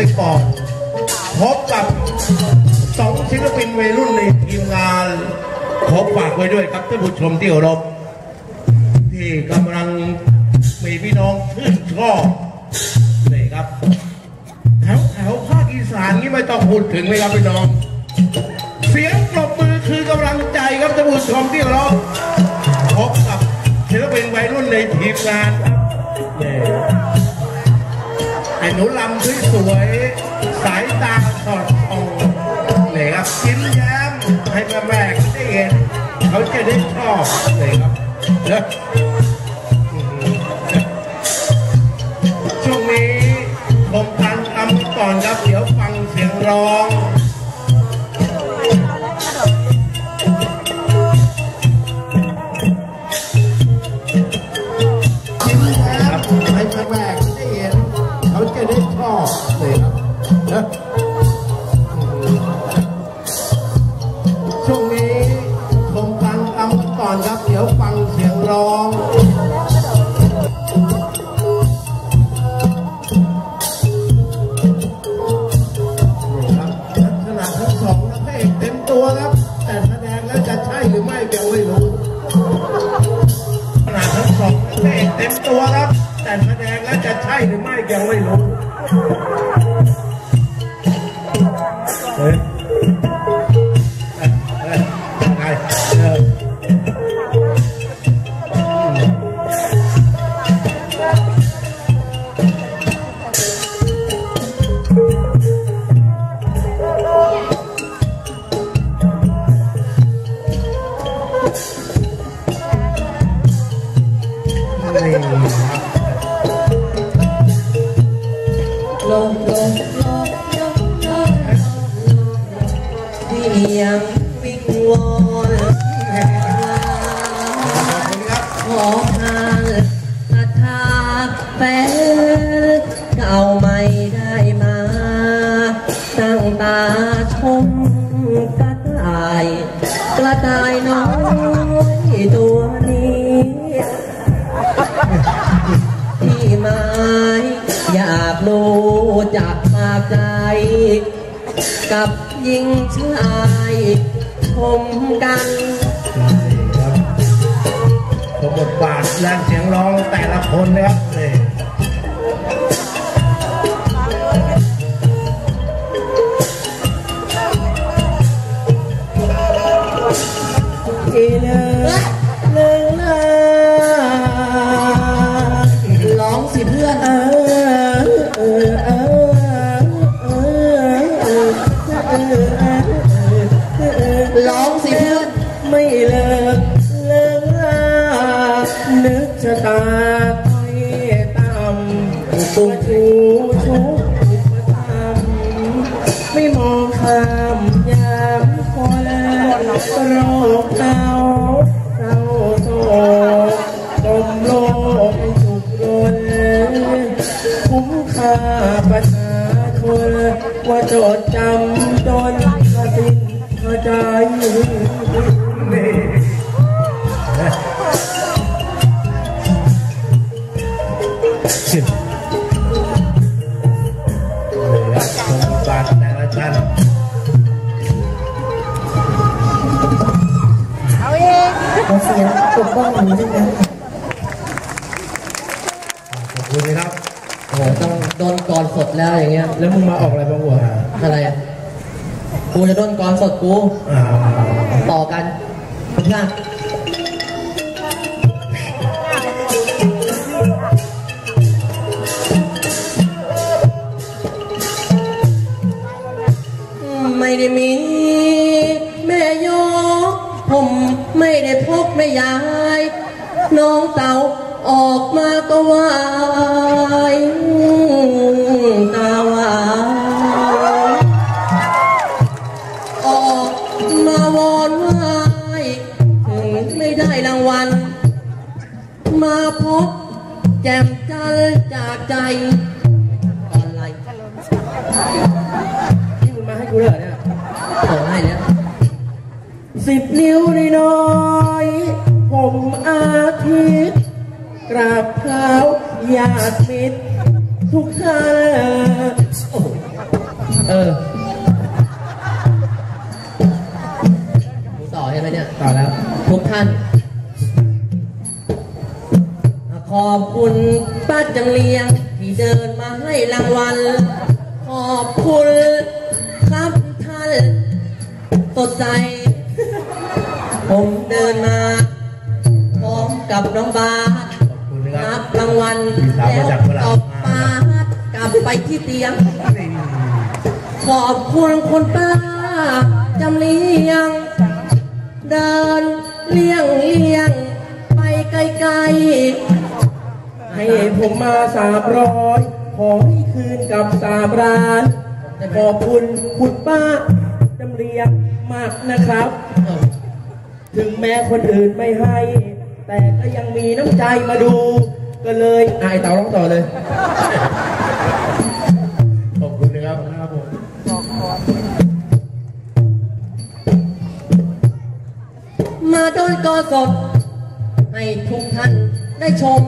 ไปก่อนพบกับสองศิลปินวัยรุ่นในทีมงานขอฝากไว้ด้วยครับท่านผู้ชมที่เคารพที่กำลังมีพี่น้องชื่นชอบนี่ครับแถวแถวภาคอีสานนี่ไม่ต้องพูดถึงเลยครับพี่น้อง เสียงปรบมือคือกำลังใจครับท่านผู้ชมที่เคารพพบกับศิลปินวัยรุ่นในทีมงานครับนี่ หนูลำสวยๆสายตาสอดส่องนี่ครับยิ้มแย้มให้แม่แม่ได้เห็นเขาจะได้ชอบนี่ครับเนอะช่วงนี้ผมทันทำก่อนครับ เดี๋ยวฟังเสียงร้อง หรือ ยงวิงวอนขอบคุณครับขอทานศรัทธาแฟนเก่าไม่ได้มา ตั้งตาชมกระต่าย กระต่ายน้อยตัวนี้ ที่หมาอยากรู้จักมากใจ กับหญิงชายชมกันนี่ครับสมบทบาทและเสียงร้องแต่ละคนนะครับนี่ที่เลิกเลิ ชูชุกมาตามไม่มองข้ามยามพอแล้วโรคเก่าเราโศกจมโลกให้สุขโดนคุ้มค่าประชาชนว่าจดจำจนกระสิ้นกระจ กูจะโดนกรสดกูอ่าต่อกันเพื่อนไม่ได้มีแม่ยก ผมไม่ได้พกแม่ยาย น้องเต่าออกมาก็วา สิบนิ้วน้อยๆผมอาทิตย์กราบเท้าญาติมิตรทุกท่านโอ้โหเออต่อใช่ไหมเนี่ย ต่อแล้ว ทุกท่าน ขอบคุณป้าจำเลียง ที่เดินมาให้รางวัล ขอบคุณครับท่านสดใส ผมเดินมาพร้อมกับน้องบาสขอบคุณนะคนัรับบรางวัลพี่สาวแล้วมาจากฝรั่งตบปาสกลับไปที่เตียง ขอบคุณคุณป้าจำเลียง เดินเลี่ยงเลี่ยง ไปไกลๆ ให้ผมมาสามร้อยขอให้คืนกับสามร้าน ขอบคุณคุณป้าจำเรียงมากนะครับ ถึงแม้คนอื่นไม่ให้ แต่ก็ยังมีน้ำใจมาดู ก็เลยอายเต่าร้องต่อเลย ขอบคุณนะครับครับผมมาโดนกอสด ให้ทุกท่านได้ชม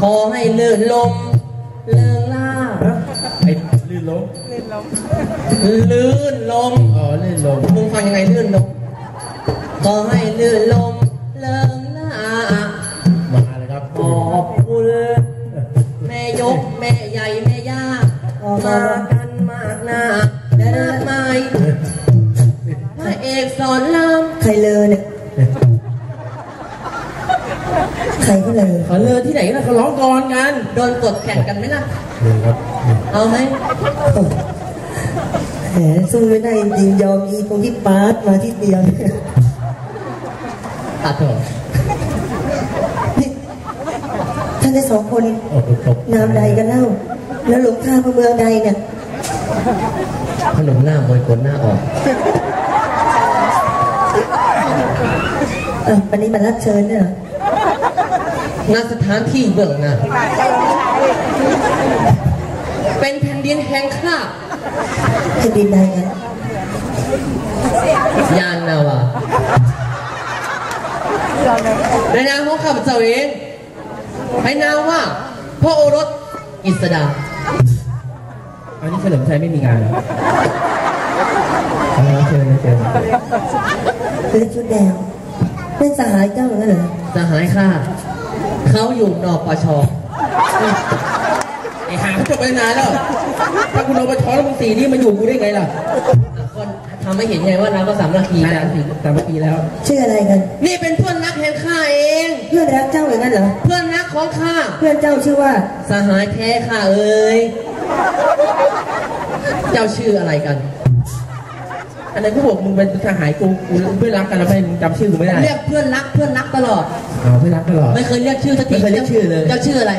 ขอให้เลื่อนลม เลิงล่าไอ้ลื่นล้มลื่นลม อ๋อลื่นล้มมึงฟังยังไงลื่นลม ขอให้ลื่นลมเลิงล่ามาเลยครับขอบคุณแม่ยกแม่ใหญ่แม่ย่ามากันมากหน้ามากมายพระเอกสอนรามใครเลอเนี่ยใครเขาเลอเขาเลือที่ไหนนะเขาร้องก่อนกัน โดนกดแข่งกันไหมล่ะนี่ครับเอาไหมแหมสู้ไม่ได้จริงยอมอีตรงที่ปาร์ตมาที่เตียง ตัดเถอะนี่ท่านทั้งสองคนโอ้โหตบนามใดกันเล่า แล้วหลงทางมาเมืองใดเนี่ยขนมหน้ามวยคนหน้าออกเออวันนี้มารับเชิญเนี่ยเหรอณสถานที่เบื้องหน้าเป็นแผ่นดินแห่งข้าแผ่นดินใดกันยานนาวา ในนามของข้าพเจ้าเองให้นามว่าพระโอรสอิสดาอันนี้เฉลิมชัยไม่มีงานเหรออ๋อเชิญเชิญเป็นชุดแดงเป็นสหายเจ้าเหรอเหรอสหายข้าเขาอยู่นอกปชไอ้หาเขาจบไปนานแล้ว ถ้าคุณเอาไปช้อนแล้วมึงสีนี่มาอยู่กูได้ไงล่ะคนทำให้เห็นไงว่าเราก็สามัคคีปีกัแล้วนถึงสามปีแล้ว ชื่ออะไรกัน นี่เป็นเพื่อนรักแห่งข้าเอง เพื่อนรักเจ้าอย่างนั้นเหรอ เพื่อนรักของข้า เพื่อนเจ้าชื่อว่า สหายแท้ข้าเอ้ย เจ้าชื่ออะไรกัน อันนั้นก็บอกมึงเป็นทหารกู กูเพื่อนรักกันแล้วไม่มึงจำชื่อกูไม่ได้ เรียกเพื่อนรักเพื่อนรักตลอดอ๋อเพื่อนรักตลอด ไม่เคยเรียกชื่อสักทีไม่เคยเรียกชื่อเลย เจ้าชื่ออะไร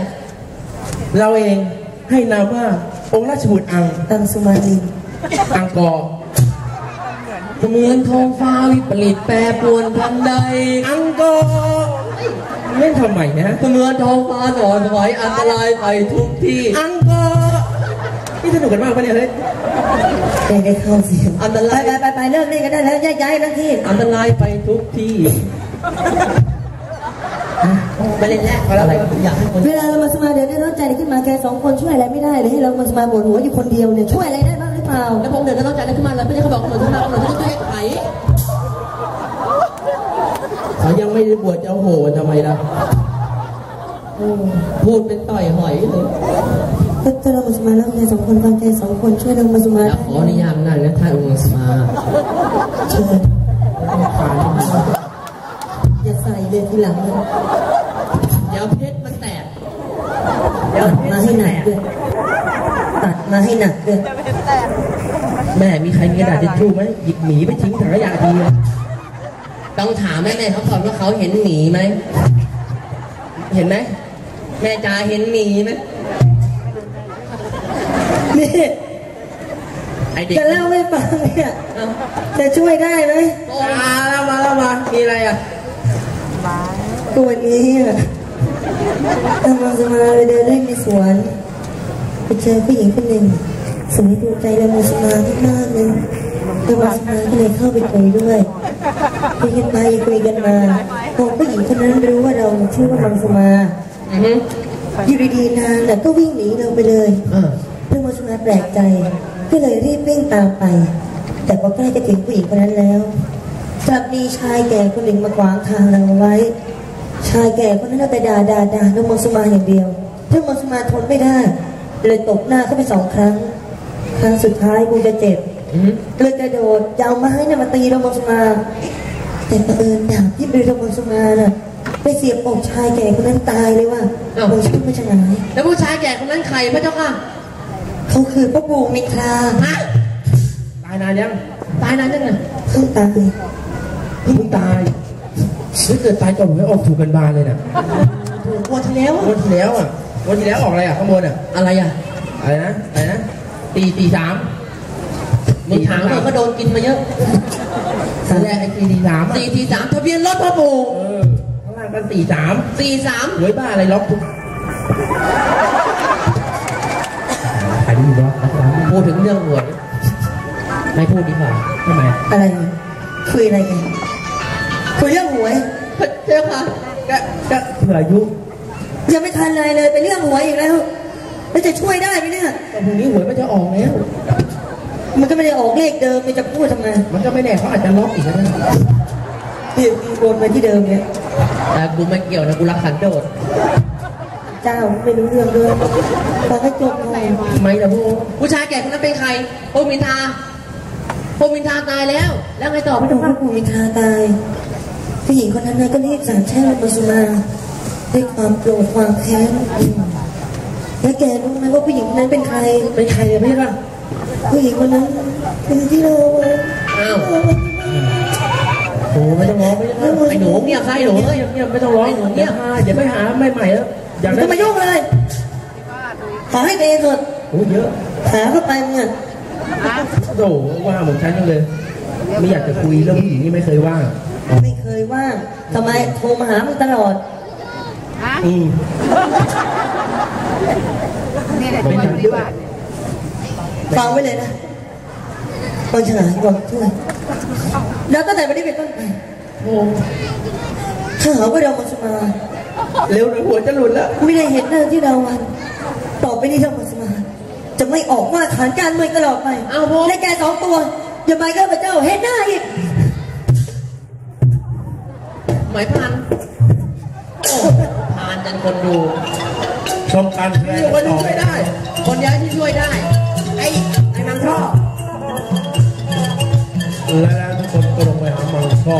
เราเองให้นามว่าองค์ราชบุตรอังตังสุมาลีอังกอร์ เหมือนทองฟ้าวิปริตแปรปรวนทันใด อังกอร์เล่นทำไมนะเหมือนทองฟ้าหนอนไหวอันตรายไปทุกที่ อังกอร์นี่สนุกกันมากปะเนี่ยเฮ้ยได้ได้เข้าเสียงอันตไปรายไปไปไปเลิกเล่นกันได้แล้วย้ายย้ายนะที่อันตรายไปทุกที่ไปเล่นแรกอะไรอยากให้คน เวลาเรามาสมาเดี๋ยวได้ร้อนใจขึ้นมาแกสองคนช่วยอะไรไม่ได้เลยให้เรามาสมาปวดหัวอยู่คนเดียวเนี่ยช่วยอะไรได้บ้างหรือเปล่าแล้วผมเดินแล้วต้องใจขึ้นมาแล้วไม่ใช่เขาบอกหนูขึ้นมาหนูต้องแก้ไขเขายังไม่ได้บวชจะเอาโหทำไมล่ะพูดเป็นต่อยหอยเลยก็ถ้าเรามาสมาแล้วแกสองคนฟังแกสองคนช่วยเรามาสมาแล้วขออนุญาตนั่นนะท่านองค์สมาเชิญอย่าใส่เลยทีหลังเลยเดี๋ยวเพชรมันแตกตัดมาให้หนักด้วย ตัดมาให้หนักด้วยแม่มีใครมีกระดาษทิชชู่ไหมหยิบหมีไปทิ้งถังขยะทีอะต้องถามแม่แม่เขาก่อนว่าเขาเห็นหมีไหม เห็นไหม แม่จ๋าเห็นหมีไหมนี่ไอเด็กจะเล่าให้ฟังเนี่ยเอ้าจะช่วยได้ไหมโอ้มาแล้วมาแล้วมามีอะไรอะก็วันนี้อะทำมาสมาไปเดินเล่นในสวนไป เจอผู้หญิงคนหนึ่งสวยดูใจเรามาสมามากๆเลยเรามาสมาก็เลยเข้าไปคุยด้วยคุยกันไปคุยกันมาพอผู้หญิงคนนั้นรู้ว่าเราชื่อว่ามังสมาอือยู่ดีๆนางน่ก็วิ่งหนีเราไปเลยเพื่อนมังสมาแปลกใจก็เลยรีบวิ่งตามไป แต่พอใกล้จะถึงผู้หญิงคนนั้นแล้วกลับมีชายแก่คนหนึ่งมาขวางทางเราไว้ ชายแก่คนนั้นเอาแต่ด่าด่าด่าน้องมังสมาอย่างเดียวถ้ามังสมาทนไม่ได้ เลยตบหน้าเข้าไปสองครั้ง ครั้งสุดท้ายกูจะเจ็บอืมเลยกระโดดจะเอาไม้น่ะมาตีโรมังสมาแต่ประเอิญดาบที่เป็นโรมังสมาน่ะไปเสียบอกชายแก่คนนั้นตายเลยว่ะผมชื่อไม่ชนะแล้วผู้ชายแก่คนนั้นใครพระเจ้าค่ะเขาคือพระปู่มิตราฮะตายนานยังตายนานยังไงเพิ่งตายเพิ่งตายถ้าเกิดตายก่อนผมให้ออกถูกกันบานเลยนะถูกวันที่แล้วอะวันที่แล้วอะ วันที่แล้วออกอะไรอะข้างบนอะอะไรอะอะไรนะอะไรนะตีตีสามมึงถามเธอก็โดนกินมาเยอะตอนแรกไอ้ตีตีสามอะสี่ทีสามทะเบียนรถพ่อปู่เออข้างล่างกันตีสามสี่สามหวยบ้าอะไรล็อกทุกใครได้ยินวะพูดถึงเรื่องหวยไม่พูดดีกว่าทำไมอะไรคุยอะไรกันคุยเรื่องหวยพระเจ้าค่ะก็ก็เผื่ออายุ ยังไม่ทันอะไรเลยไปเรื่องหวยอีกแล้วแล้วจะช่วยได้ไหมเนี่ยก็พรุ่งนี้หวยมันจะออกแล้ว มันก็ไม่ได้ออกเลขเดิมมันจะพูดทำไมมันก็ไม่แน่เขาอาจจะล็อกอีกนะเปลี่ยนตีวนไปที่เดิมเนี่ยแต่กูไม่เกี่ยวนะกูรักขันโดด เจ้าไม่รู้เรื่องเลยฟังให้จบหน่อยทำไมล่ะพวกผู้ชายแก่คนนั้นเป็นใครโอมินทาโอมินทาตายแล้ว แล้วไงต่อพพระระดงเจ้าพค่ะระภูมิทาตายผู้หญิงคนนั้นนะก็รีบสาบแช่งมาสุมา ด้วยความโกรธความแค้นอืมแล้วแกรู้ไหมว่าผู้หญิงคนนั้นเป็นใคร เป็นใครเนี่ยพี่ล่ะผู้หญิงคนนั้นเป็นที่เราอ้าวโอ้ไม่ต้องร้องไม่ต้องร้องไอ้หนูเงียบซะไอ้หนูเงียบเงียบไม่ต้องร้องไอ้หนูเงีเงียยบบมาอย่าไปหาไม่ใหม่แล้วอยากจะมายุ่งเลยขอให้เองเถอะโอ้เยอะหาเข้าไปมึงอะโอ้ว่าเหมือนฉันยังเลย ไม่อยากจะคุยเรื่องผู้หญิงนี่ไม่เคยว่าไม่เคยว่างทำไมโทรมาหามึงตลอด อืมนี่แหละที่ว่าที่ว่าฟังไว้เลยนะบางฉลาดบอกช่วยแล้วตั้งแต่วันนี้เป็นต้นไปโอ้ถ้าหากว่าเรามาสมา เร็วหน่อยหัวจะหลุดแล้ว ไม่ได้เห็นหน้าที่เราวัน ต่อไปนี้เรามาสมา จะไม่ออกว่าฐานการเมืองตลอดไปอ้าวพงและแกสองตัวอย่าไปก็พระเจ้าเห็นหน้าอีกหมายพันโอ้ พานจันคนดูชมการแสดงนี่คนต่อช่วยได้ คนย้ายที่ช่วยได้ ไอ้ไอ้มังท่อและแล้วทุกคนก็ลงไปหามังช่อ